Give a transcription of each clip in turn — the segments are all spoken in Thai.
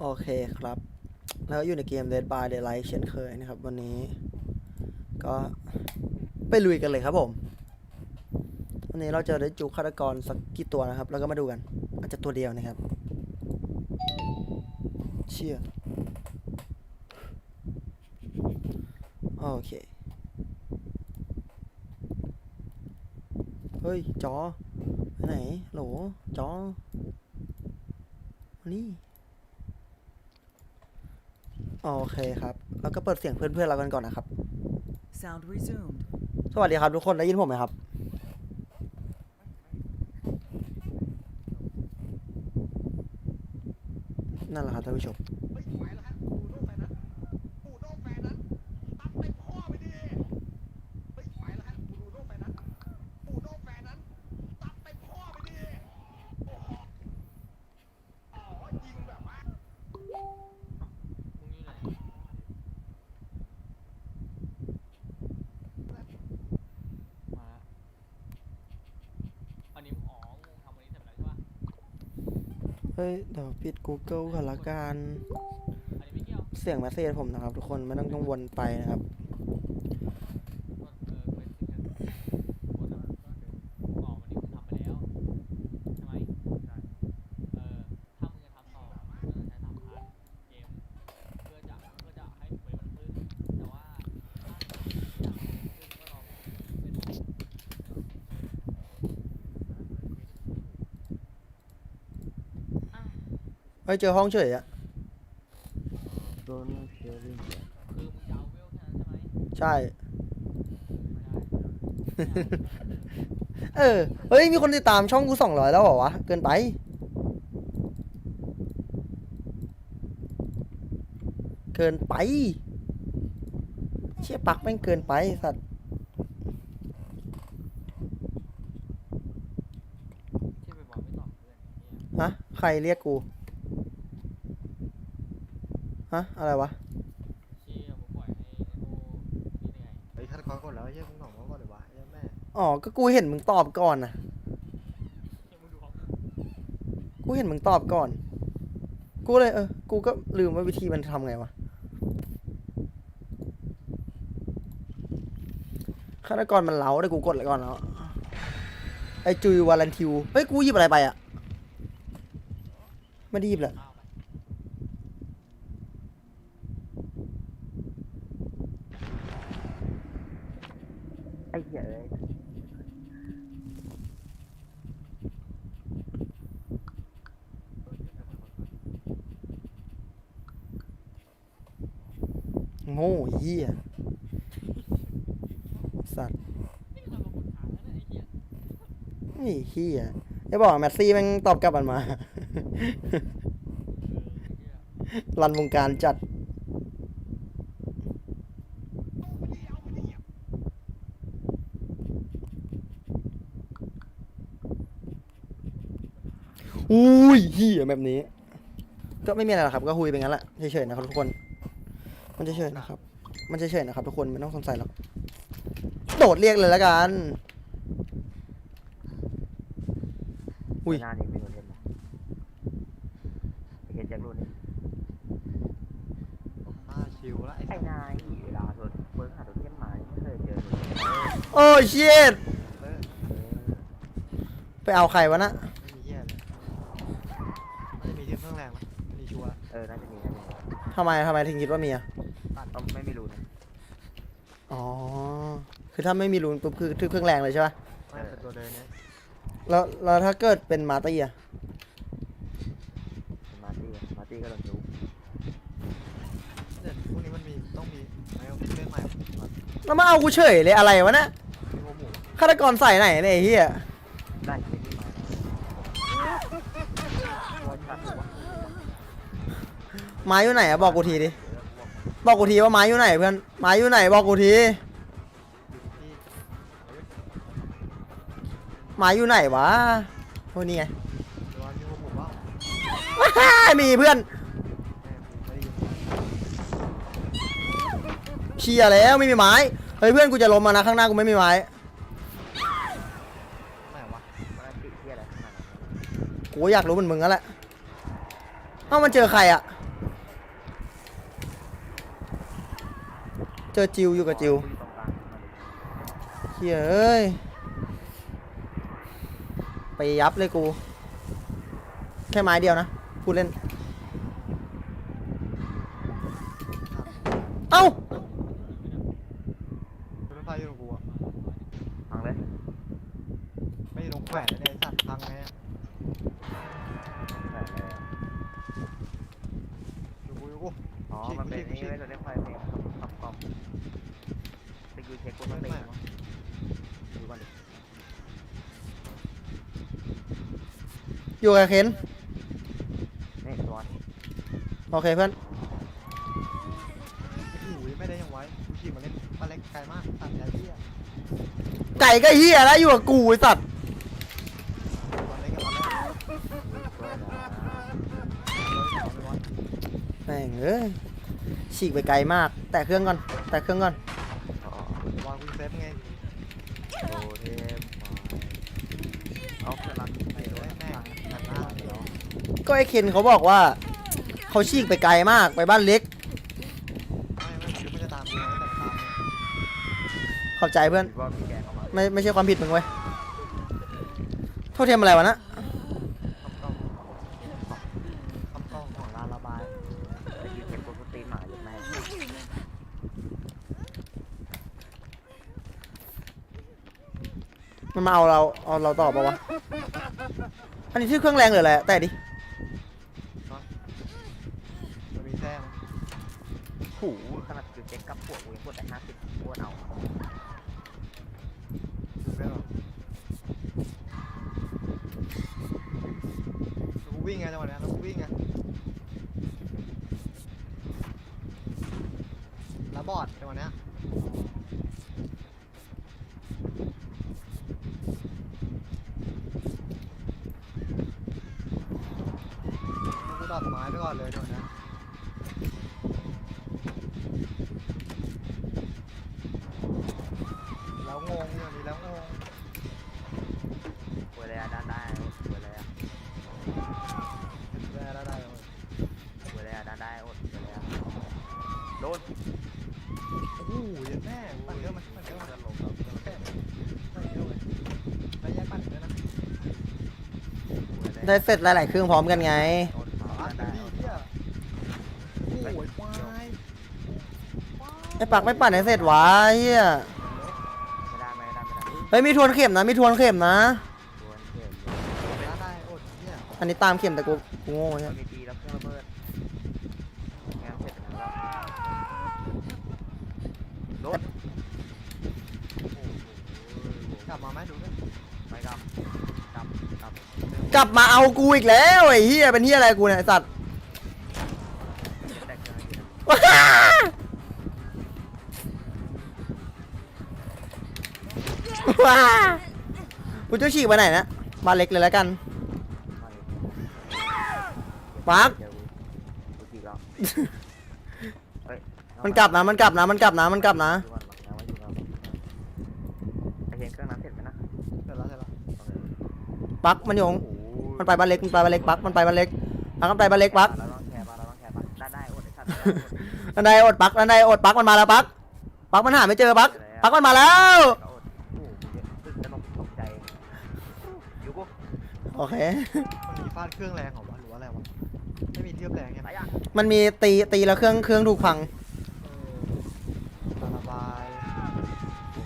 โอเคครับ แล้วอยู่ในเกม Dead by Daylight เช่นเคยนะครับ วันนี้ ก็ไปลุยกันเลยครับผม วันนี้เราจะได้จูฆาตกรสักกี่ตัวนะครับ แล้วก็มาดูกัน อาจจะตัวเดียวนะครับ เชี่ยโอเค เฮ้ย จอไปไหนโหลจอ นี่ โอเคครับ แล้วก็เปิดเสียงเพื่อนๆเรากันก่อนนะครับ Sound resumed. สวัสดีครับทุกคนได้ยินผมไหมครับ นั่นแหละครับท่านผู้ชม เฮ้ยไหวแล้วฮะปูโดแฟนนั้นปูโดแฟนนั้นตัดเต็มข้อไปดิเฮ้ยไหวแล้วฮะปูโดแฟนนั้นปูโดแฟนนั้นตัดเต็มข้อไปดิโอ้โหอ๋อยิงแบบว่า มึงอยู่ไหนมาแล้วอันนี้อ๋อมึงทำอันนี้เสร็จแล้วใช่ปะ เฮ้ ยเดี๋ยวปิด Google ก่อนละกัน เสียงมาเซจผมนะครับ ทุกคนไม่ต้องกังวลไปนะครับ กดเออเป็นสิบเอ็ดกดแล้วอ๋อวันนี้มึงทำไปแล้วใช่ไหมใช่เออถ้ามึงจะทำต่อมึงก็ต้องใช้สามพันเกมเพื่อจะเพื่อจะให้เวฟมันขึ้นแต่ว่าถ้าอยากให้ขึ้นก็ลองเป็น เฮ้ยเจอห้องเฉยอะคือมึงจะเอาเวลแค่นั้นใช่ไหมใช่ไม่ได้เออ เฮ้ย มีคนติดตามช่องกูสองร้อยแล้วเหรอวะ เกินไป เกินไป เชี่ยปักแม่งเกินไปสัตว์ ที่ไปบอกไม่ตอบเพื่อนเนี่ยฮะ ใครเรียกกู ฮะ อะไรวะเชี่ยมึงปล่อยให้ไอ้โง่นี่ได้ไงไอ้ฆาตกรกดแล้วไอ้เหี้ยมึงหน่องมาก่อนเลยวะไอ้แม่อ๋อ ก็กูเห็นมึงตอบก่อนนะเชี่ยมึงดูของกูเห็นมึงตอบก่อน กูเลยเออ กูก็ลืมว่าวิธีมันทำไงวะฆาตกรมันเล้าแต่กูกดเลยก่อนแล้ว ไอจุยวาลันทิว เฮ้ย กูหยิบอะไรไปอะไม่ได้หยิบแหละข้าวไป ไอ้เหี้ยเอ้ย โง่เหี้ย สัตว์ นี่เราลงบนทางแล้วนะ ไอ้เหี้ยนี่เหี้ยจะบอกว่าแมสซี่แม่งตอบกลับมันมา รันวงการจัด อุ้ยเหี้ยแบบนี้ ก็ไม่มีอะไรหรอกครับ ก็คุยไปงั้นแหละเฉยๆนะครับทุกคน มันเฉยๆนะครับ มันเฉยๆนะครับทุกคนไม่ต้องสงสัยหรอก โดดเรียกเลยแล้วกัน อุ้ย หน้านี้ไม่โดนเล่นนะไอ้เหี้ยแจ็ครุ่นนี่มาชิวแล้วไอ้ไอ้นายเวลาโดนเบิร์กหาโดนเทียมมาไม่เคยเจอเลยโอ้เชิดเออไปเอาใครวะนะไม่มีเหี้ยเลยมันจะมีที่เครื่องแรงไหมมีชัวร์เออน่าจะมีน่าจะมีทำไมทำไมถึงคิดว่ามีอะก็ไม่ไม่รู้นะอ๋อ คือถ้าไม่มีรูนปุ๊บคือทึบเครื่องแรงเลยใช่ปะไม่เป็นตัวเดินเนี่ย แล้วแล้วถ้าเกิดเป็นมาตี้อะมาร์ตี้อะมาร์ตี้ก็โดนรู้เดี๋ยวพวกนี้มันมีต้องมีไม่เอาเล่นใหม่มาแล้วมาเอากูเฉยเลยอะไรวะเนะมีหัวหมูฆาตกรใส่ไหนเนี่ยไอ้เฮียได้ไม่ที่มาตัวชัดวะไม้อยู่ไหนอะบอกกูทีดิบอกกูทีว่าไม้อยู่ไหนเพื่อนไม้อยู่ไหนบอกกูทีอยู่ที่ หมาอยู่ไหนวะโหนี่ไงมีเพื่อนเชียแล้วไม่มีไม้เฮ้ยเพื่อนกูจะล้มมานะข้างหน้ากูไม่มีไม้กูอยากรู้เหมือนมึงแล้วแหละเอ้ามันเจอใครอะ เจอจิวอยู่กับจิวเชี่ยเอ้ย ไปยับเลยกู แค่ไม้เดียวนะพูดเล่น เอ้ารถไฟอยู่ตรงกูอะพังเลยไม่อยู่ตรงแขวนเนี่ยไอ้สัตว์พังไงอะแฝงเลยอะอยู่กูอยู่กูอ๋อฉีกมันเป็นฉีกนี่ฉีกเว้ยตัวเล่นไฟเพลงครับครับคอมสกิลเช็คกูไม่ไม่ไม่เป็น วะ ดูก่อนดิ อยู่กับเคนนี่ตัวนี้โอเคเพื่อนโอ้ยไม่ได้ยังไว้กูขี่มาเล่นปลาเล็กไกลมากตัดใจเหี้ยไก่ก็เฮียแล้วอยู่กับกูไอ้สัตว์ปลาเล็กกับปลาเล็กตัวนะแม่งเอ้ยฉีกไปไกลมาก แต่เครื่องก่อน แต่เครื่องก่อน อ๋อ วางกูเซฟไง โดเทมเอาเพื่อนรักไป เดี๋ยว ด้วย แม่งหันหน้าเดี๋ยว ก็ไอ้เคนเขาบอกว่าเขาฉีกไปไกลมากไปบ้านเล็ก ขอบใจเพื่อน ไม่ไม่ใช่ความผิดมึงเว้ยโทษเทียมอะไรวะนะมันมาเอาเราเอาเราต่อปะวะ อันนี้ชื่อเครื่องแรงหรืออะไรอะแต่ดิ มันมีแท้มั้ย หูขนาดสกิลเช็คกับพวกกูยังกดแต่ห้าสิบกูเอา ดูได้หรอกูวิ่งไงจังหวะเนี้ยแล้วกูวิ่งไงแล้วบอดจังหวะเนี้ยกูด อดไม้ไปก่อนเลยจังหวะเนี้ยแล้วงงอย่างนี้แล้วงงกูเลยอะด้านได้กูเลยอะได้ได้ได้เลยกูเลยอะด้านได้อดกูเลยอะโดนโอ้โหเยันแม่ปั่นเยอะไหมปั่นเยอะไหมลงครับแค่ปั่นเยอะเลยระยะปั่นด้วยนะกูเลยได้เสร็จหลายๆเครื่องพร้อมกันไง อด อะ ด้าน ดี ได้อด เหี้ยโอ้ยควาย ไอ้ ปักไม่ปั่นให้เสร็จวะเฮียไม่ได้ไม่ได้ไม่ได้เฮ้ยมีทวนเข็มนะมีทวนเข็มนะโดนเข็มได้ได้อดเหี้ยอันนี้ตามเข็มแต่กูกูโง่โดใช่นมีตีแล้วเครื่องระเบิดงานเสร็จแล้วโดนกลับมาไหมดูด้วยไปกลับกลับกลับกลับมาเอากูอีกแล้วไอ้เฮียเป็นเฮียอะไรกูเนี่ยไอ้สัตว์ แตกเครื่องอยู่ ว้าว้ากูจะฉีกไปไหนนะบ้านเล็กเลยแล้วกันปั๊บเดี๋ยวกูจีบแล้วเฮ้ยมันกลับนะมันกลับนะมันกลับนะมันกลับนะดูก่อนวางไว้อยู่ก่อนไอเพลงเครื่องนั้นเสร็จไหมนะเสร็จแล้วเสร็จแล้วปักมันอยู่โอ้โหมันไปบ้านเล็กมันไปบ้านเล็กปักมันไปบ้านเล็กปักมันไปบ้านเล็กปักเราต้องแชร์ป่ะเราต้องแชร์ป่ะได้ได้อดไอ้สัตว์ได้อดนันไดอดปักนันไดอดปักมันมาแล้วปักปักมันหาไม่เจอปักปักมันมาแล้ว ก็อดโอ้โหตื่นตระหนกตกใจอยู่กู โอเค มันมีฟาดเครื่องแรงเหรอวะหรือว่าอะไรวะ ไม่มีเทียบแรงใช่ไหมไปอะมันมีตีตีแล้วเครื่องเครื่องถูกพังเออระบาย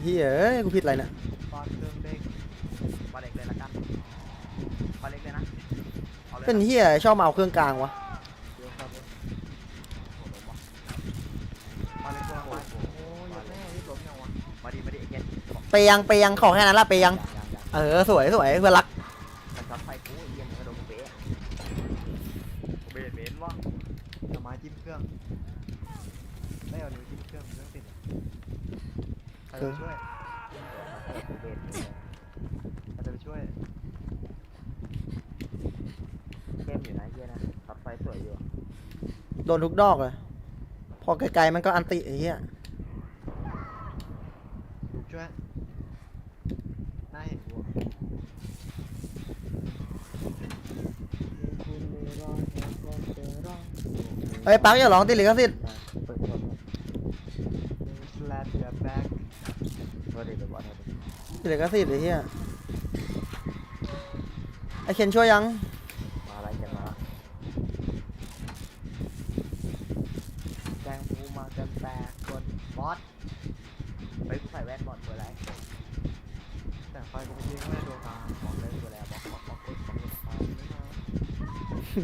เฮ้ยเอ้ยกูผิดอะไรเนี่ยฟาดเครื่องเด้งมาเล็กเลยละกันมาเล็กเลยนะเอาเลยเป็นเฮียชอบมาเอาเครื่องกลางวะเดี๋ยวครับมาเลยตัววโอ้ยยันแม่รีบหลบยังวะมาดิมาดิไอ้เงี้ยไปยังไปยังขอแค่นั้นละไปยังยังยัง เออสวยสวยเพื่อนรัก มันช็อตไฟกูไอ้เงี้ยมึงกระโดดกูเป๊ะ กูเบนเบนวะเอาไม้จิ้มเครื่อง ไม่เอานิ้วจิ้มเครื่องเครื่องติดใครจะไปช่วยกูเบนใครจะไปช่วย เข้มอยู่นะไอ้เงี้ยนะช็อตไฟสวยอยู่ โดนทุกดอกเลย พอไกลๆมันก็อันติไอ้เหี้ย ฮ้ยปังอย่าร้องติดลิขสิทธิ์เปิดคนล็กสวัสดีเป็ลิขสิทธิ์ไอ้เหี้ยนช่วยยังมาอะไรกันมาแจงฟูมาเต็แตกคนบอสไปกูใส่แว่นบอสตัวไรแต่ไฟกูไม่ยิงไม่โดนตาบอกเลยตัวแล้วบอกบอกบอกกดบอกกดไฟไม่มา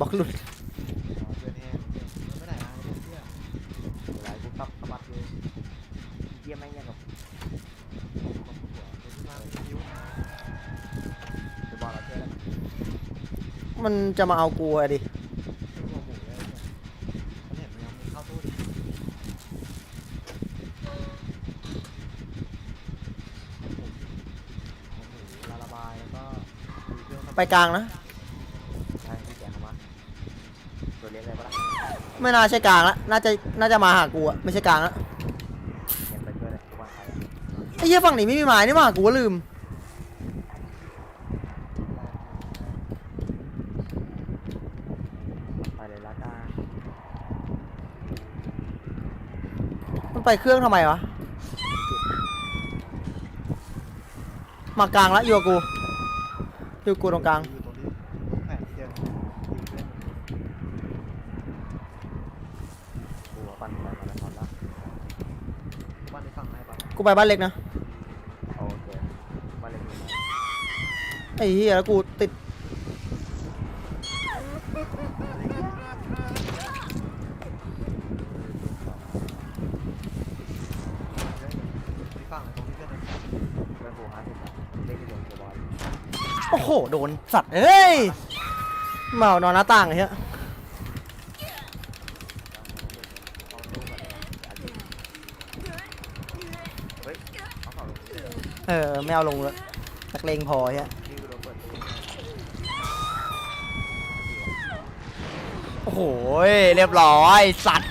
บอกหลุด มันจะมาเอากูอะดิหัวหมูเลยมันเห็นมันยังมีเข้าตู้ดิหัวหมูลาระบายแล้วก็มีเครื่องไปกลางนะใช่พี่แกเข้ามาตัวเล็กเลยปะล่ะไม่น่าใช่กลางละ น่าจะ น่าจะมาหากูอะไม่ใช่กลางละเห็นไปช่วยเลยทุกวันไปไอ้เหี้ยฝั่งนี้ไม่มีไม้นี่หว่ากูก็ลืม ไปเลยละกัน มัน ไปเครื่องทำไมวะ มากลางละอยู่กับกู อยู่กับกูตรงกลาง อยู่ตรงที่แผนที่เดินยิงเพื่อนกูว่าปั่นไปมาแล้วพอแล้วบ้านในฝั่งไหนบ้างกูไปบ้านเล็กนะ โอเคมาเลยไอ้เหี้ยแล้วกูติด ในฝั่งตรง ที่เพื่อนเพื่อนกูห้าสิบเล่นที่โดนตัวบอลโอ้โห โดนสัตว์เอ้ยเมานอนหน้าต่างไอ้เหี้ยเขาสู้กันเลยอันนี้เฮ้ยเขาเขาลงเดิมเออไม่เอาลงเลยนักเลงพอไอ้เหี้ยนี่กูโดนเปิดตัวโอ้โหเรียบร้อยสัตว์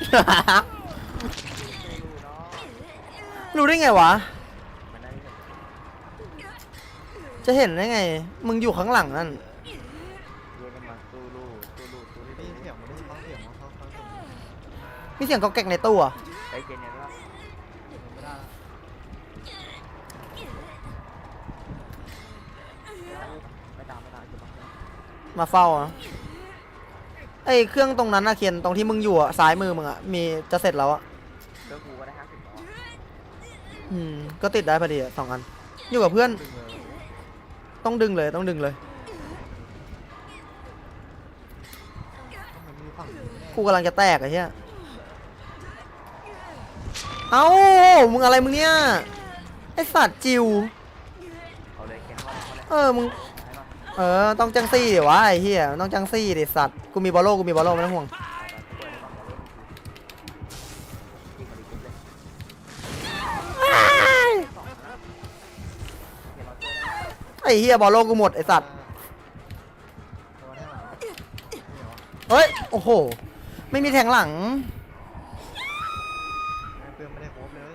รู้ได้ไงวะ มันได้ จะเห็นได้ไง มึงอยู่ข้างหลังนั่นเรียกกันมาสู้ลูสู้ลูสู้ได้ลูยินเสียงมันได้ยินเสียงมันเขาเขาเสียงมีเสียงกอกแกกในตู้อะไอ้เจนเนี่ยว่าไม่ได้ไม่ตามไม่ตามจะมามาเฝ้าอะไอ้เครื่องตรงนั้นนะเคียนตรงที่มึงอยู่อะซ้ายมือมึงอะมีจะเสร็จแล้วอะเจ้ากูก็ได้ห้าสิบแล้วอืมก็ติดได้พอดีอะสองอัน อยู่กับเพื่อน ดึงเลย ต้องดึงเลยต้องดึงเลยมันมีฝั่กูกำลังจะแตกไอ้เหี้ย เอ้า มึงอะไรมึงเนี่ย ไอสัตว์จิว เอาเลยเกนว่าเขาเลยเออ มึง เออ ต้องจังซี่ดิวะไอ้เหี้ยต้องจังซี่ดิสัตว์ กูมีบอลโลกูมีบอลโลไม่ต้องห่วง เฮียบอลโลกูหมดไอสัตว์เฮ้ย โอ้โห ไม่มีแทงหลัง เพื่อนไม่ได้โคบเลย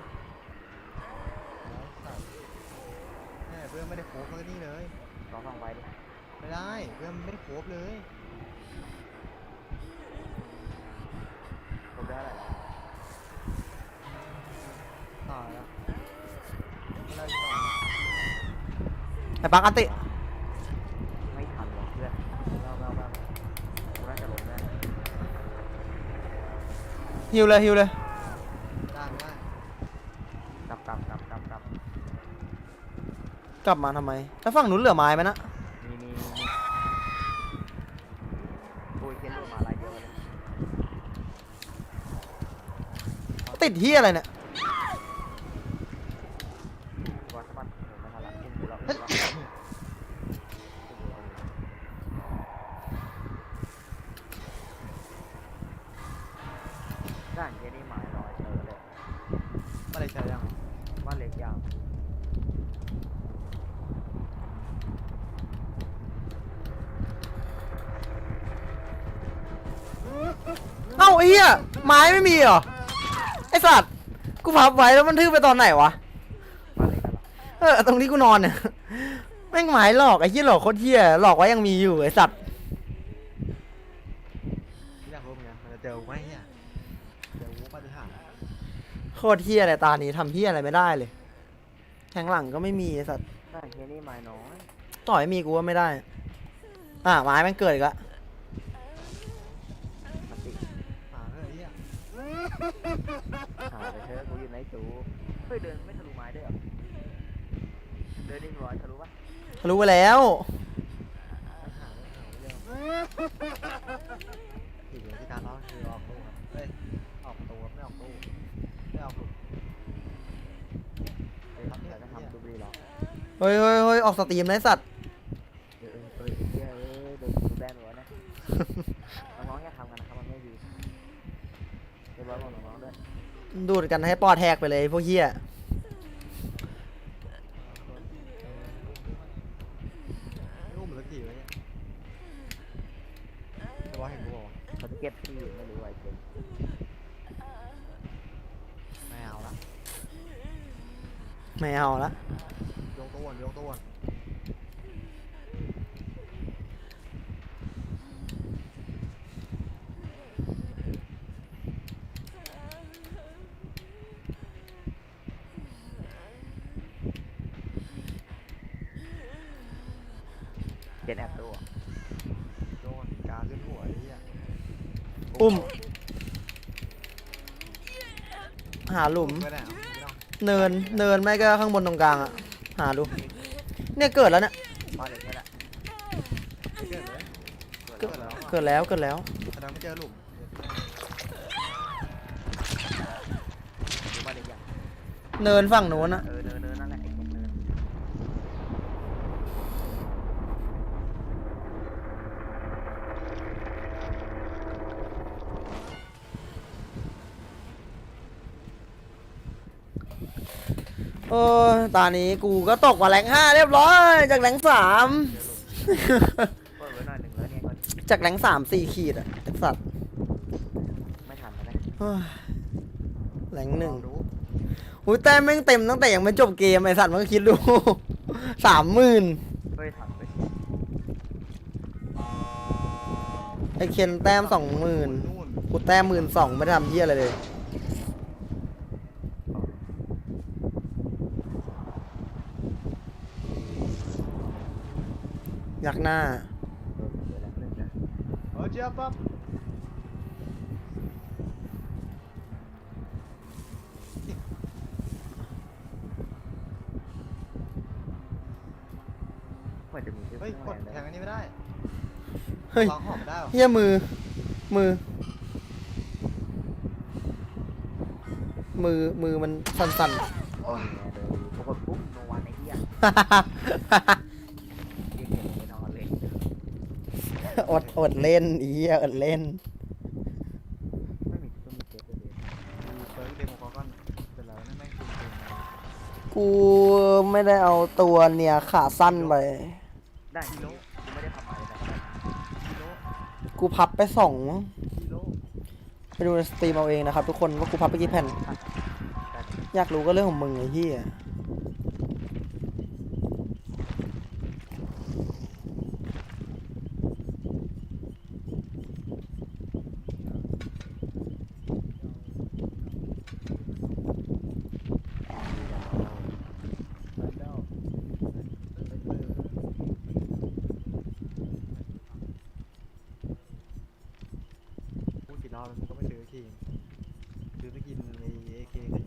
แม่เพื่อนไม่ได้โคบเลยนี่เลย ลองฟังไว้ดิ ไม่ได้เพื่อนไม่ได้โคบเลย ผมได้แหละ ตายแล้วไม่ได้ต่อ ไอ้ ปักอันติไม่ทันหรอกเพื่อนเราเราเราเราน่าจะลงได้ฮิวเลยฮิวเลยได้ไม่ได้กลับกลับกลับกลับกลับกลับมาทำไมแล้วฝั่งนู้นเหลือไม้ไหมนะมีมีมีโอ้ยเกนโดนมาอะไรเยอะเลยติดเฮียอะไรเนี่ย วัดสะบัดเออไม่ทันละพุ่งกูแล้วด้านเจนี่หมายลอยเจอเลย มาเลยใช่ยัง ว่าเล็กยาว เอ้าไอ้เหี้ย ไม้ไม่มีเหรอ ไอสัตว์ กูพับไว้แล้วมันทื่อไปตอนไหนวะว่าเล็กกันหรอเออ ตรงที่กูนอนเนี่ยแม่งไม้หลอกไอ้เหี้ยหลอกโคตรเหี้ยหลอกไว้ยังมีอยู่ไอ้สัตว์ อยากรู้เหมือนกันมันจะเจอไหมเนี่ยเจอวูปฏิหารโคตรเหี้ยอะไรตานี้ทำเหี้ยอะไรไม่ได้เลย แทงหลังก็ไม่มีไอ้สัตว์ได้แค่นี้ไม้น้อยต่อยมีกูว่าไม่ได้ อะไม้แม่งเกิดอีกละ หาไปเถอะกูอยู่ในจูเฮ้ยเดินไม่ทะลุไม้ด้วยเหรอ เดินดิ้งร้อยทะลุปะทะลุไปแล้วอีกอย่างที่การร้องคือออกตู้ครับเฮ้ยออกประตูครับไม่ออกตู้ไม่ออกหลุมเออเราจะทำดูบลีหรอเฮ้ยเฮ้ยเฮ้ยออกสตรีมนะไอ้สัตว์ เออเออเออเออเออโดนดูแบนหัวนะ น้องๆอย่าทำกันนะครับมันไม่ดีเรียบร้อยบอกน้องๆด้วย ดูดกันให้ปอดแทกไปเลยพวกเฮียไม่อุ้มสักทีวะเนี่ยจะว่าเห็นกูบอกเขาจะเก็บที่ไม่รู้ไอ้เจ๊งไม่เอาละไม่เอาละ ยกตัววนยกตัววน เจ็ดแอบตัวโดนกาขึ้นหัวไอ้เหี้ยอุ้ม หาหลุม ไปไหนอะไม่ต้องเนิน เนินไม่ก็ข้างบนตรงกลางอะหาดู เนี่ยเกิดแล้วเนี่ย มาเลยนี่แหละเกิดเลยเกิเกิดดแล้แล้ววเกิดแล้ว เกิดแล้ว แสดงไม่เจอหลุมดูมาเลยอย่างเนินฝั่งโน้นอะเออเนินเนินนั่นแหละไอ้ตรงเนิน โอ้ยตอนนี้กูก็ตกมาแรงห้าเรียบร้อย จากแรงสาม เปิดไว้หน่อยหนึ่งแล้วเนี่ยก็จากแรงสามสี่ขีดอะไอ้สัตว์ไม่ทันแล้วนะเฮ้ยแรงหนึ่งลอดูอุ้ยแต้มแม่งเต็มตั้งแต่ยังไม่จบเกมไอสัตว์มันก็คิดดู สามหมื่นเฮ้ยทันไปไอเคนแต้มสองหมื่นนู่นกูแต้มหมื่นสองไม่ได้ทำเหี้ยอะไรเลย ยากหน้าเออเดี๋ยวแล้วหนึ่งนะเออเจี๊ยบปั๊บเหมือนจะมีชื่อเฮ้ยกดแทแทงงอันนี้ไม่ได้เฮ้ย ลองหอมได้เหรอเหี้ยมือ มือ มือมือมันสั่นโอ้ยเนี่ยเดี๋ยวปรากฏปุ๊บโนวันไอ้เหี้ยๆ เรียกเก็บไปนอนเลย อดอดเล่นอีอดเล่น ไม่มีก็มีเกมเลยมีเฟิร์สเดโมกอนแต่เราไม่งเกมกูไม่ได้เอาตัวเนี่ยขาสั้นไป ได้กิโลกูไม่ได้ทำอะไรนะกิโลกูพับไปสองมั้งกิโลไปดูในสตรีมเอาเองนะครับทุกคนว่ากูพับไปกี่แผ่น อยากรู้ก็เรื่องของมึงไอ้เหี้ย พูดกี่รอบแล้วมึงก็ไม่ซื้อทีซื้อไปกินไอ้เอเคกัน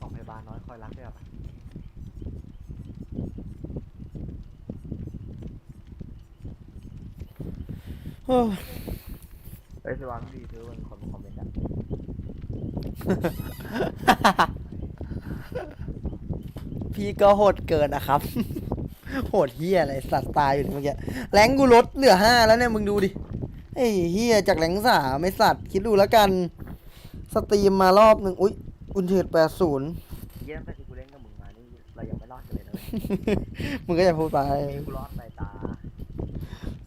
ของพยาบาลน้อยคอยรักได้ปะ โอ้ยเฮ้ยสว่างดีซื้อเป็นคนมาคอมเมนต์อะพี่ก็โหดเกินนะครับ โหดเฮียอะไรสัตว์ตายอยู่เนี่ยเมื่อกี้แรงกูลดเหลือห้าแล้วเนี่ยมึงดูดิไอ้เฮียจากแรงสามไม่สัตว์คิดดูแล้วกัน สตรีมมารอบหนึ่งอุ้ยอุนเทดแปดศูนย์เยี่ยมแต่ที่กูเล่นกับมึงมานี่เรายังไม่รอดกันเลยนะเว้ยมึงก็อย่าพูดไปนี่กูรอดสายตา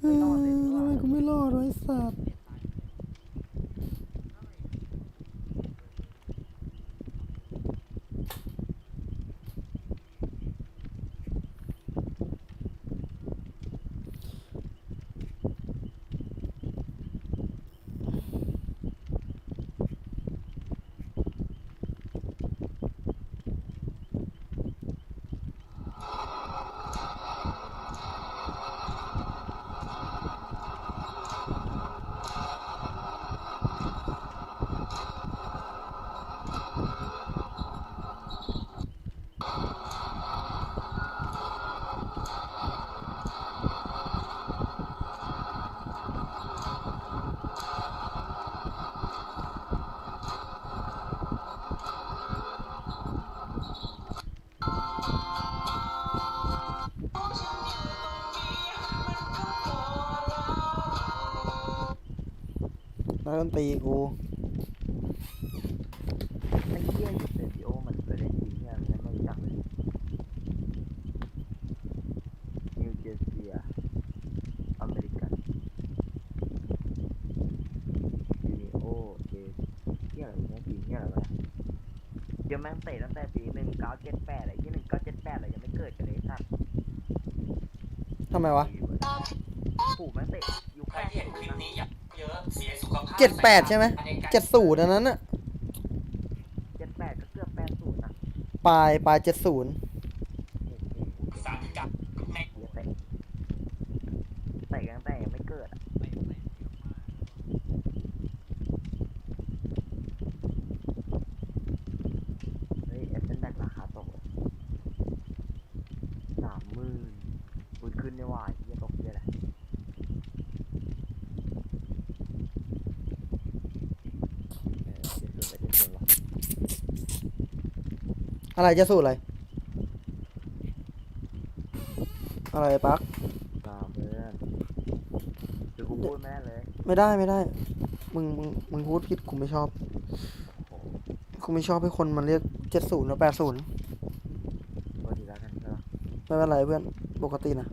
เอ้ยทำไมกูไม่รอดวะไอ้สัตว์ แล้วดนตรีกูไอ้เหี้ยยูเซฟิโอมันเคยเล่นทีเนี่ยมันไม่รู้จักเลยนิวเจอร์ซีย์อเมริกันยูนิโอเจเหี้ยอะไรเนี่ยปีเหี้ยอะไรวะเดี๋ยวแม่งเตะตั้งแต่ปีหนึ่งเก้าเจ็ดแปดอะไรที่หนึ่งเก้าเจ็ดแปดอะไรยังไม่เกิดกันเลยไอ้สัตว์ทำไมวะ ปู่แม่งเตะยุคใครแปดที่เห็นคลิปนี้อย่าเยอะ เสียสุขภาพเจ็ดแปดใช่ไหมเจ็ดศูนย์อันนั้นอะเจ็ดแปดก็เกือบแปดศูนย์นะปลายปลายเจ็ดศูนย์สารกับในเหี้ยเตะเตะกันตั้งแต่ยังไม่เกิดอะไม่ไม่เยอะมากเฮ้ยเอฟเฟนแบกราคาตกเลยสามหมื่นอุ้ยขึ้นได้ว่าเหี้ยตกเหี้ยแหละเออเจ็ดศูนย์ไปเจ็ดศูนย์วะ อะไรเจ็ดศูนย์อะไร อะไรปักตามเพื่อนคือกูพูดแม่เลยไม่ได้ไม่ได้ มึงมึงมึงพูดผิดกูไม่ชอบโอ้โหกูไม่ชอบให้คนมันเรียกเจ็ดศูนย์หรือแปดศูนย์โทษทีแล้วกันใช่ปะไม่เป็นไรเพื่อนปกตินะ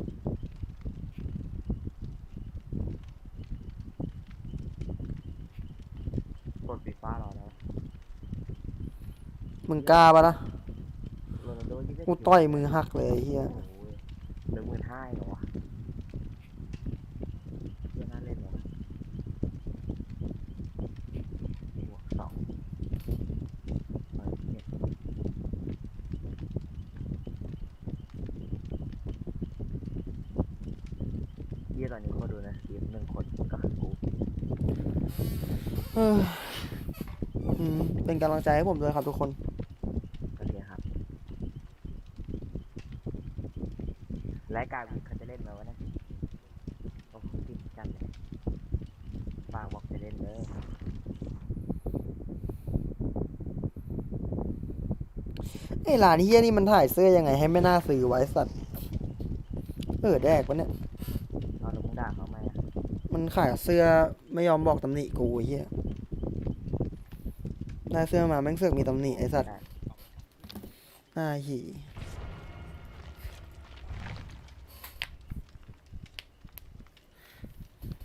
กดฟีฟ้ารอแล้ว มึงกล้าปะนะ โรนัลโดยี่สิบ กูต่อยมือหักเลยเฮียหเหลือมื่นห้าเหรอวะเหี้ยน่าเล่นวะบวกสองไปเนี่ยเหี้ยตอนนี้คนดูนะทีมหนึ่งคนก็คือกูเอ้ยอืมเป็นกำลังใจให้ผมด้วยครับทุกคน โอเคครับ และการวินเขาจะเล่นไหมวะเนี่ยโอ้โหติดจัดเลยปากบอกจะเล่นเลยไอ้ร้านเฮียนี่มันถ่ายเสื้อยังไงให้ไม่น่าซื้อไว้สัตว์ เออแดกวะเนี่ยเอาลูกด่าเขาไหมอะมันขายเสื้อไม่ยอมบอกตำหนิกูไอ้เฮียได้เสื้อมาแม่งเสือกมีตำหนิไอ้สัตว์ได้หน้าหี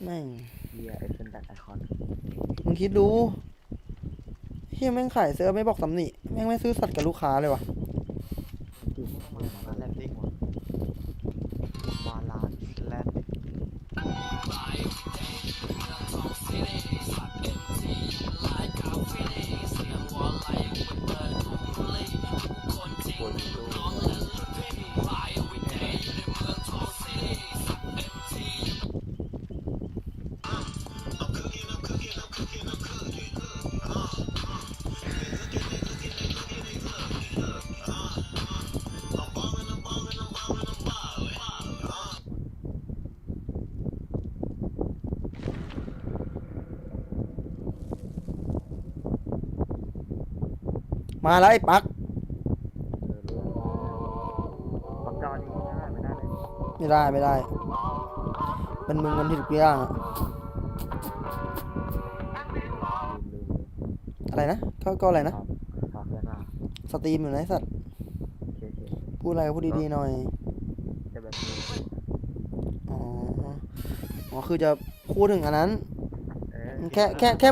แม่งเฮียเอฟเฟนแบทไอคอนมึงคิดดูเฮียแม่งขายเสื้อไม่บอกตำหนิแม่งไม่ซื้อสัตว์กับลูกค้าเลยวะ มาแล้วไอ้ปักปักจอนี่ไม่ได้ไม่ได้เลยไม่ได้ไม่ได้ เป็นมึงมันผิดทุกอย่างอะลืมลืมลืมอะไรนะก็ก็อะไรนะสตรีมอยู่ไอ้สัตว์พูดอะไรพูดดีๆหน่อยอ๋อ อ๋อ คือจะพูดถึงอันนั้น แค่แค่แค่